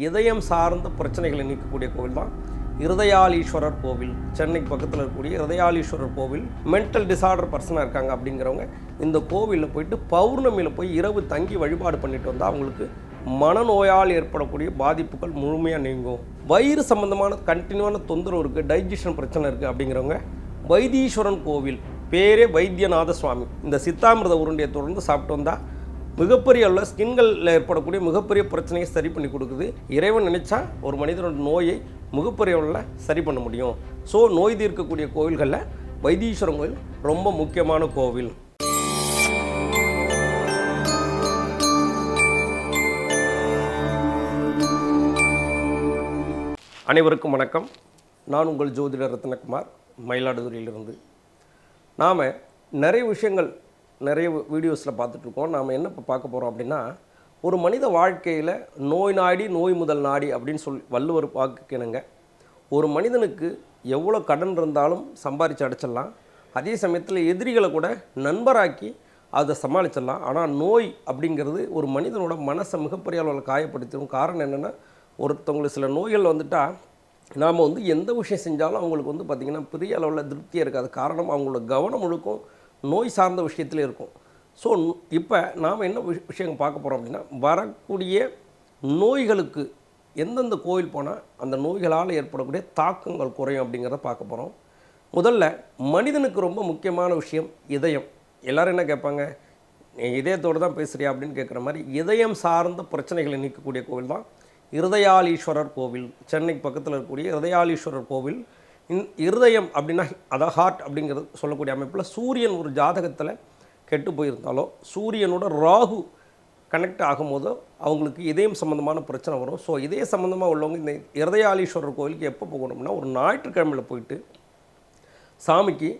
இதயம் சார்ந்த பிரச்சனைகளை நீக்கக்கூடிய கோவில் தான் இருதயாலீஸ்வரர் கோவில். சென்னை பக்கத்தில் இருக்கக்கூடிய இருதயாலீஸ்வரர் கோவில். மென்டல் டிசார்டர் பர்சனாக இருக்காங்க அப்படிங்கிறவங்க இந்த கோவிலில் போயிட்டு பௌர்ணமியில் போய் இரவு தங்கி வழிபாடு பண்ணிட்டு வந்தால் அவங்களுக்கு மனநோயால் ஏற்படக்கூடிய பாதிப்புகள் முழுமையாக நீங்கும். வயிறு சம்பந்தமான கண்டினியூவான தொந்தரவு இருக்குது டைஜஷன் பிரச்சனை இருக்குது அப்படிங்கிறவங்க வைத்தீஸ்வரன் கோவில். பேரே வைத்தியநாத சுவாமி இந்த சித்தாமிரத உருண்டையை தொடர்ந்து சாப்பிட்டு வந்தால் மிகப்பெரிய அளவில் ஸ்கின்களில் ஏற்படக்கூடிய மிகப்பெரிய பிரச்சனையை சரி பண்ணி கொடுக்குது. இறைவன் நினைச்சா ஒரு மனிதனோட நோயை மிகப்பெரிய அளவில் சரி பண்ண முடியும். ஸோ நோய் தீர்க்கக்கூடிய கோவில்களில் வைத்தீஸ்வரன் கோவில் ரொம்ப முக்கியமான கோவில். அனைவருக்கும் வணக்கம். நான் உங்கள் ஜோதிடர் ரத்னகுமார் மயிலாடுதுறையிலிருந்து. நாம் நிறைய விஷயங்கள் நிறைய வீடியோஸில் பார்த்துட்ருக்கோம். நாம் என்ன இப்போ பார்க்க போகிறோம் அப்படின்னா ஒரு மனித வாழ்க்கையில் நோய் நாடி நோய் முதல் நாடி அப்படின்னு சொல்லி வள்ளுவர் பார்க்கணுங்க ஒரு மனிதனுக்கு எவ்வளோ கடன் இருந்தாலும் சம்பாரித்து அடைச்சிடலாம். அதே சமயத்தில் எதிரிகளை கூட நண்பராக்கி அதை சமாளிச்சிடலாம். ஆனால் நோய் அப்படிங்கிறது ஒரு மனிதனோட மனசை மிகப்பெரிய அளவில் காயப்படுத்திடும். காரணம் என்னென்னா ஒருத்தவங்களுக்கு சில நோய்கள் வந்துட்டால் நாம் வந்து எந்த விஷயம் செஞ்சாலும் அவங்களுக்கு வந்து பார்த்திங்கன்னா பெரிய அளவில் திருப்தியாக இருக்காது. காரணம் அவங்களோட கவனம் முழுக்கும் நோய் சார்ந்த விஷயத்தில் இருக்கும். ஸோ இப்போ நாம் என்ன விஷ- விஷயம் பார்க்க போகிறோம் அப்படின்னா வரக்கூடிய நோய்களுக்கு எந்தெந்த கோயில் போனால் அந்த நோய்களால் ஏற்படக்கூடிய தாக்கங்கள் குறையும் அப்படிங்கிறத பார்க்க போகிறோம் முதல்ல மனிதனுக்கு ரொம்ப முக்கியமான விஷயம் இதயம். எல்லோரும் என்ன கேட்பாங்க? நீ இதயத்தோடு தான் பேசுகிறியா அப்படின்னு கேட்குற மாதிரி இதயம் சார்ந்த பிரச்சனைகளை நீக்கக்கூடிய கோவில் தான் இருதயாலீஸ்வரர் கோவில். சென்னை பக்கத்தில் இருக்கக்கூடிய இருதயாலீஸ்வரர் கோவில் இந் இருதயம் அப்படின்னா அதான் ஹார்ட் அப்படிங்கிறது சொல்லக்கூடிய அமைப்பில் சூரியன் ஒரு ஜாதகத்தில் கெட்டு போயிருந்தாலோ சூரியனோட ராகு கனெக்ட் ஆகும்போது அவங்களுக்கு இதயம் சம்மந்தமான பிரச்சனை வரும். ஸோ இதய சம்மந்தமாக உள்ளவங்க இந்த இருதயாலீஸ்வரர் கோயிலுக்கு எப்போ போகணும்னா ஒரு ஞாயிற்றுக்கிழமையில் போயிட்டு சாமிக்கு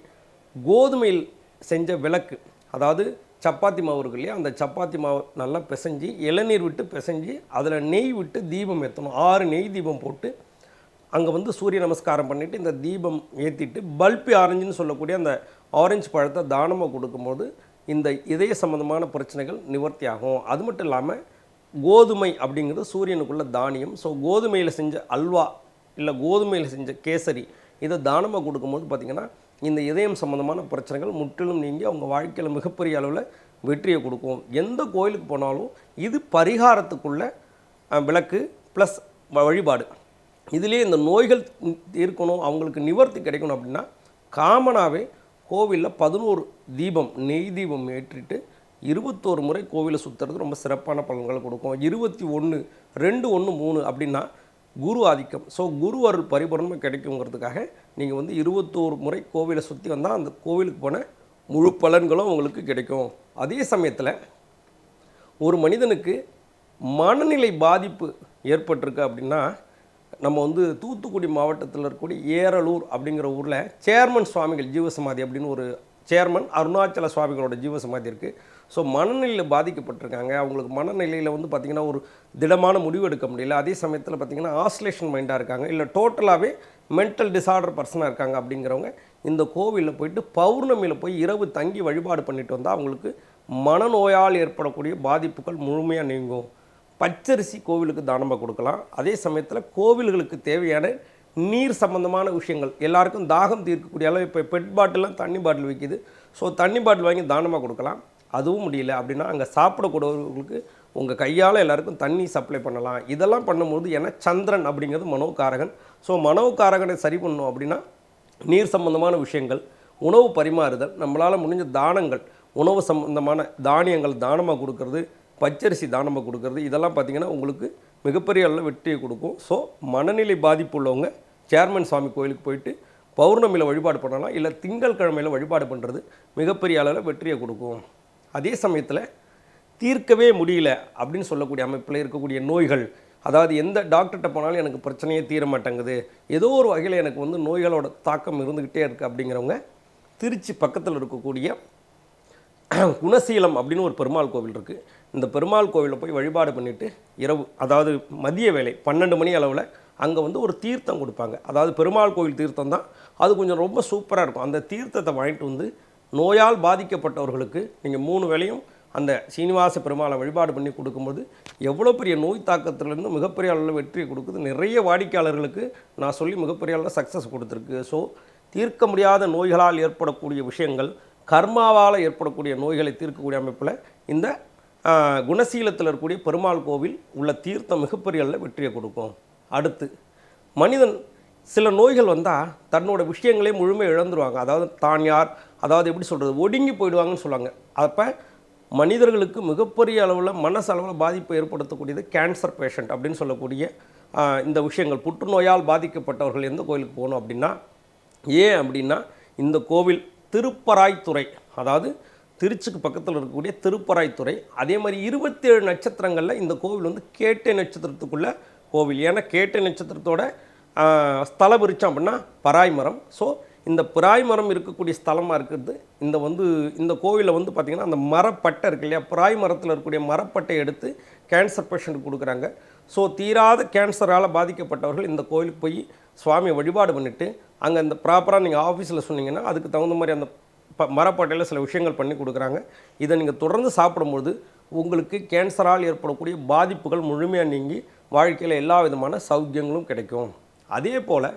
கோதுமையில் செஞ்ச விளக்கு அதாவது சப்பாத்தி மாவு இருக்கு இல்லையா அந்த சப்பாத்தி மாவு நல்லா பிசைஞ்சு இளநீர் விட்டு பிசைஞ்சு அதில் நெய் விட்டு தீபம் ஏற்றணும் ஆறு நெய் தீபம் போட்டு அங்கே வந்து சூரிய நமஸ்காரம் பண்ணிவிட்டு இந்த தீபம் ஏற்றிட்டு பல்பி ஆரஞ்சுன்னு சொல்லக்கூடிய அந்த ஆரஞ்சு பழத்தை தானமாக கொடுக்கும்போது இந்த இதய சம்பந்தமான பிரச்சனைகள் நிவர்த்தி ஆகும் அது மட்டும் இல்லாமல் கோதுமை அப்படிங்கிறது சூரியனுக்குள்ள தானியம். ஸோ கோதுமையில் செஞ்ச அல்வா இல்லை கோதுமையில் செஞ்ச கேசரி இதை தானமாக கொடுக்கும்போது பார்த்திங்கன்னா இந்த இதயம் சம்மந்தமான பிரச்சனைகள் முற்றிலும் நீங்கி அவங்க வாழ்க்கையில் மிகப்பெரிய அளவில் வெற்றியை கொடுக்கும். எந்த கோயிலுக்கு போனாலும் இது பரிகாரத்துக்குள்ள விளக்கு ப்ளஸ் வழிபாடு. இதுலேயே இந்த நோய்கள் இருக்கணும் அவங்களுக்கு நிவர்த்தி கிடைக்கணும் அப்படின்னா காமனாகவே கோவிலில் பதினோரு தீபம் நெய் தீபம் ஏற்றிட்டு இருபத்தோரு முறை கோவிலை சுற்றுறது ரொம்ப சிறப்பான பலன்களை கொடுக்கும். இருபத்தி ஒன்று ரெண்டு ஒன்று மூணு அப்படின்னா குரு ஆதிக்கம். ஸோ குரு அருள் பரிபூரணமாக கிடைக்குங்கிறதுக்காக நீங்கள் வந்து இருபத்தோரு முறை கோவிலை சுற்றி வந்தால் அந்த கோவிலுக்கு போன முழு பலன்களும் உங்களுக்கு கிடைக்கும். அதே சமயத்தில் ஒரு மனிதனுக்கு மனநிலை பாதிப்பு ஏற்பட்டிருக்கு அப்படின்னா நம்ம வந்து தூத்துக்குடி மாவட்டத்தில் இருக்கக்கூடிய ஏரலூர் அப்படிங்கிற ஊரில் சேர்மன் சுவாமிகள் ஜீவசமாதி அப்படின்னு ஒரு சேர்மன் அருணாச்சல சுவாமிகளோட ஜீவசமாதி இருக்குது ஸோ மனநிலையில் பாதிக்கப்பட்டிருக்காங்க. அவங்களுக்கு மனநிலையில் வந்து பார்த்திங்கன்னா ஒரு திடமான முடிவு எடுக்க முடியல. அதே சமயத்தில் பார்த்திங்கன்னா ஆஸ்லேஷன் மைண்டாக இருக்காங்க. இல்லை டோட்டலாகவே மென்டல் டிசார்டர் பர்சனாக இருக்காங்க அப்படிங்கிறவங்க இந்த கோவிலில் போயிட்டு பௌர்ணமியில் போய் இரவு தங்கி வழிபாடு பண்ணிட்டு வந்தால் அவங்களுக்கு மனநோயால் ஏற்படக்கூடிய பாதிப்புகள் முழுமையாக நீங்கும். பச்சரிசி கோவிலுக்கு தானமாக கொடுக்கலாம். அதே சமயத்தில் கோவில்களுக்கு தேவையான நீர் சம்பந்தமான விஷயங்கள் எல்லாருக்கும் தாகம் தீர்க்கக்கூடிய அளவு இப்போ பெட் பாட்டிலாம் தண்ணி பாட்டில் விற்கிது ஸோ தண்ணி பாட்டில் வாங்கி தானமாக கொடுக்கலாம். அதுவும் முடியல அப்படின்னா அங்கே சாப்பிடக்கூடியவர்களுக்கு உங்கள் கையால் எல்லாருக்கும் தண்ணி சப்ளை பண்ணலாம். இதெல்லாம் பண்ணும்போது ஏன்னா சந்திரன் அப்படிங்கிறது மனோகாரகன். ஸோ மனோகாரகனை சரி பண்ணணும் அப்படின்னா நீர் சம்பந்தமான விஷயங்கள் உணவு பரிமாறுதல் நம்மளால் முடிஞ்ச தானங்கள் உணவு சம்பந்தமான தானியங்கள் தானமாக கொடுக்கறது பச்சரிசி தானமாக கொடுக்கறது? இதெல்லாம் பார்த்திங்கன்னா உங்களுக்கு மிகப்பெரிய அளவில் வெற்றியை கொடுக்கும். ஸோ மனநிலை பாதிப்பு உள்ளவங்க சேர்மன் சாமி கோயிலுக்கு போயிட்டு பௌர்ணமியில் வழிபாடு பண்ணலாம். இல்லை திங்கள் கிழமையில் வழிபாடு பண்ணுறது மிகப்பெரிய அளவில் வெற்றியை கொடுக்கும். அதே சமயத்தில் தீர்க்கவே முடியல அப்படின்னு சொல்லக்கூடிய அமைப்பில் இருக்கக்கூடிய நோய்கள் அதாவது எந்த டாக்டர்கிட்ட போனாலும் எனக்கு பிரச்சனையே தீர மாட்டேங்குது. ஏதோ ஒரு வகையில் எனக்கு வந்து நோய்களோட தாக்கம் இருந்துக்கிட்டே இருக்குது அப்படிங்கிறவங்க திருச்சி பக்கத்தில் இருக்கக்கூடிய குணசீலம் அப்படின்னு ஒரு பெருமாள் கோவில் இருக்குது இந்த பெருமாள் கோவிலில் போய் வழிபாடு பண்ணிவிட்டு இரவு அதாவது மதிய வேலை பன்னெண்டு மணி அளவில் அங்கே வந்து ஒரு தீர்த்தம் கொடுப்பாங்க. அதாவது பெருமாள் கோவில் தீர்த்தம் தான். அது கொஞ்சம் ரொம்ப சூப்பராக இருக்கும். அந்த தீர்த்தத்தை வாங்கிட்டு வந்து நோயால் பாதிக்கப்பட்டவர்களுக்கு நீங்கள் மூணு வேலையும் அந்த சீனிவாச பெருமாளை வழிபாடு பண்ணி கொடுக்கும்போது எவ்வளோ பெரிய நோய் தாக்கத்திலிருந்து மிகப்பெரிய அளவில் வெற்றியை கொடுக்குது. நிறைய வாடிக்கையாளர்களுக்கு நான் சொல்லி மிகப்பெரிய அளவில் சக்ஸஸ் கொடுத்துருக்கு. ஸோ தீர்க்க முடியாத நோய்களால் ஏற்படக்கூடிய விஷயங்கள் கர்மாவால் ஏற்படக்கூடிய நோய்களை தீர்க்கக்கூடிய அமைப்பில் இந்த குணசீலத்தில் இருக்கக்கூடிய பெருமாள் கோவில் உள்ள தீர்த்தம் மிகப்பெரிய அளவில் வெற்றியை கொடுக்கும். அடுத்து மனிதன் சில நோய்கள் வந்தால் தன்னோட விஷயங்களே முழுமை இழந்துருவாங்க. அதாவது தான் யார் அதாவது எப்படி சொல்கிறது ஒடுங்கி போயிடுவாங்கன்னு சொல்லுவாங்க. அப்போ மனிதர்களுக்கு மிகப்பெரிய அளவில் மனசளவில் பாதிப்பை ஏற்படுத்தக்கூடியது கேன்சர் பேஷண்ட் அப்படின்னு சொல்லக்கூடிய இந்த விஷயங்கள். புற்றுநோயால் பாதிக்கப்பட்டவர்கள் எந்த கோயிலுக்கு போகணும் அப்படின்னா ஏன் அப்படின்னா இந்த கோவில் திருப்பராய்த்துறை அதாவது திருச்சிக்கு பக்கத்தில் இருக்கக்கூடிய திருப்பராய்த்துறை. அதே மாதிரி இருபத்தேழு நட்சத்திரங்களில் இந்த கோவில் வந்து கேட்டை நட்சத்திரத்துக்குள்ளே கோவில். ஏன்னா கேட்டை நட்சத்திரத்தோட ஸ்தலம் பிரித்தோம் அப்படின்னா பராய் மரம். ஸோ இந்த பிராய் மரம் இருக்கக்கூடிய ஸ்தலமாக இருக்கிறது. இந்த வந்து இந்த கோவிலில் வந்து பார்த்திங்கன்னா அந்த மரப்பட்டை இருக்கு இல்லையா? பிராய் மரத்தில் இருக்கக்கூடிய மரப்பட்டை எடுத்து கேன்சர் பேஷண்ட்டுக்கு கொடுக்குறாங்க. ஸோ தீராத கேன்சரால் பாதிக்கப்பட்டவர்கள் இந்த கோவிலுக்கு போய் சுவாமியை வழிபாடு பண்ணிவிட்டு அங்கே இந்த ப்ராப்பராக நீங்கள் ஆஃபீஸில் சொன்னீங்கன்னா அதுக்கு தகுந்த மாதிரி அந்த ப சில விஷயங்கள் பண்ணி கொடுக்குறாங்க. இதை நீங்கள் தொடர்ந்து சாப்பிடும்போது உங்களுக்கு கேன்சரால் ஏற்படக்கூடிய பாதிப்புகள் முழுமையாக நீங்கி வாழ்க்கையில் எல்லா விதமான சௌக்கியங்களும் கிடைக்கும். அதே போல்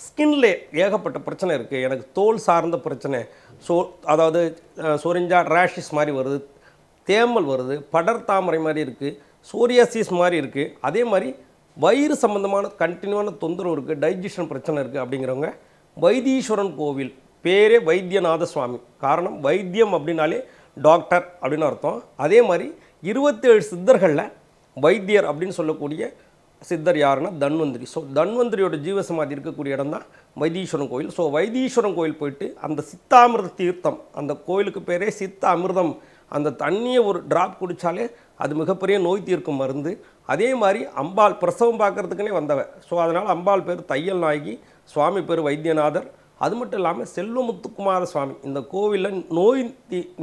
ஸ்கின்ல ஏகப்பட்ட பிரச்சனை இருக்குது எனக்கு தோல் சார்ந்த பிரச்சனை சோ அதாவது சொரிஞ்சா ரேஷஸ் மாதிரி வருது தேமல் வருது படர் தாமரை மாதிரி இருக்குது சோரியாசிஸ் மாதிரி இருக்குது அதே மாதிரி வயிறு சம்பந்தமான கண்டினியூவான தொந்தரவு இருக்குது டைஜஷன் பிரச்சனை இருக்குது அப்படிங்கிறவங்க வைத்தீஸ்வரன் கோவில் பேரே வைத்தியநாத சுவாமி காரணம் வைத்தியம் அப்படின்னாலே டாக்டர் அப்படின்னு அர்த்தம். அதே மாதிரி இருபத்தேழு சித்தர்களில் வைத்தியர் அப்படின்னு சொல்லக்கூடிய சித்தர் யாருன்னா தன்வந்திரி. ஸோ தன்வந்திரியோட ஜீவசமாதி இருக்கக்கூடிய இடம் தான் வைத்தீஸ்வரன் கோயில். ஸோ வைத்தீஸ்வரன் கோயில் போயிட்டு அந்த சித்தாமிர்த தீர்த்தம் அந்த கோயிலுக்கு பேரே சித்த அமிர்தம் அந்த தண்ணியை ஒரு ட்ராப் குடித்தாலே அது மிகப்பெரிய நோய் தீர்க்கும் மருந்து. அதே மாதிரி அம்பாள் பிரசவம் பார்க்கறதுக்குனே வந்தவ. ஸோ அதனால் அம்பாள் பேர் தையல் நாயகி சுவாமி பேர் வைத்தியநாதர் அது மட்டும் இல்லாமல் செல்வமுத்துக்குமார சுவாமி இந்த கோவிலில் நோய்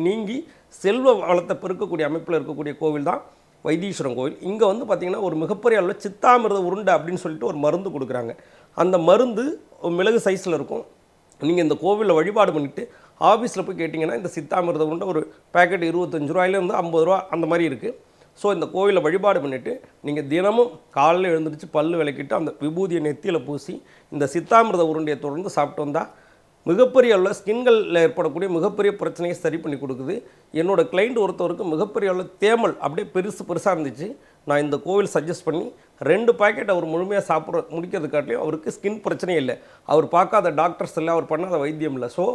நீங்கி செல்வ வளத்தை பெருக்கக்கூடிய அமைப்பில் இருக்கக்கூடிய கோவில் தான் வைத்தீஸ்வரன் கோவில். இங்கே வந்து பார்த்திங்கன்னா ஒரு மிகப்பெரிய அளவில் சித்தாமிர்த உருண்டை அப்படின்னு சொல்லிட்டு ஒரு மருந்து கொடுக்குறாங்க. அந்த மருந்து மிளகு சைஸில் இருக்கும். நீங்கள் இந்த கோவிலில் வழிபாடு பண்ணிவிட்டு ஆஃபீஸில் போய் கேட்டிங்கன்னா இந்த சித்தாமிர்த உருண்டை ஒரு பேக்கெட் இருபத்தஞ்சு ரூபாயிலேருந்து ஐம்பது ரூபா அந்த மாதிரி இருக்குது ஸோ இந்த கோவிலில் வழிபாடு பண்ணிவிட்டு நீங்கள் தினமும் காலையில் எழுந்திரிச்சு பல்லு விளக்கிட்டு அந்த விபூதியை நெத்தியில் பூசி இந்த சித்தாமிரத உருண்டையை தொடர்ந்து சாப்பிட்டு வந்தால் மிகப்பெரிய அளவில் ஸ்கின்களில் ஏற்படக்கூடிய மிகப்பெரிய பிரச்சனையை சரி பண்ணி கொடுக்குது. என்னோட கிளைண்ட் ஒருத்தவருக்கு மிகப்பெரிய அளவு தேமல் அப்படியே பெருசு பெருசாக இருந்துச்சு. நான் இந்த கோவில் சஜஸ்ட் பண்ணி ரெண்டு பாக்கெட் அவர் முழுமையாக சாப்பிட்ற முடிக்கிறதுக்காட்டிலையும் அவருக்கு ஸ்கின் பிரச்சனையே இல்லை. அவர் பார்க்காத டாக்டர்ஸ் இல்லை அவர் பண்ணாத வைத்தியம் இல்லை. ஸோ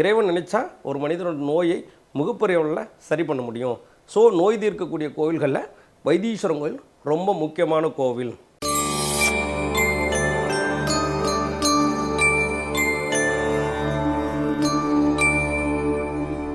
இறைவன் நினச்சா ஒரு மனிதனோட நோயை மிகப்பெரிய அளவில் சரி பண்ண முடியும். ஸோ நோய் தீர்க்கக்கூடிய கோவில்களில் வைத்தீஸ்வரன் கோயில் ரொம்ப முக்கியமான கோவில்.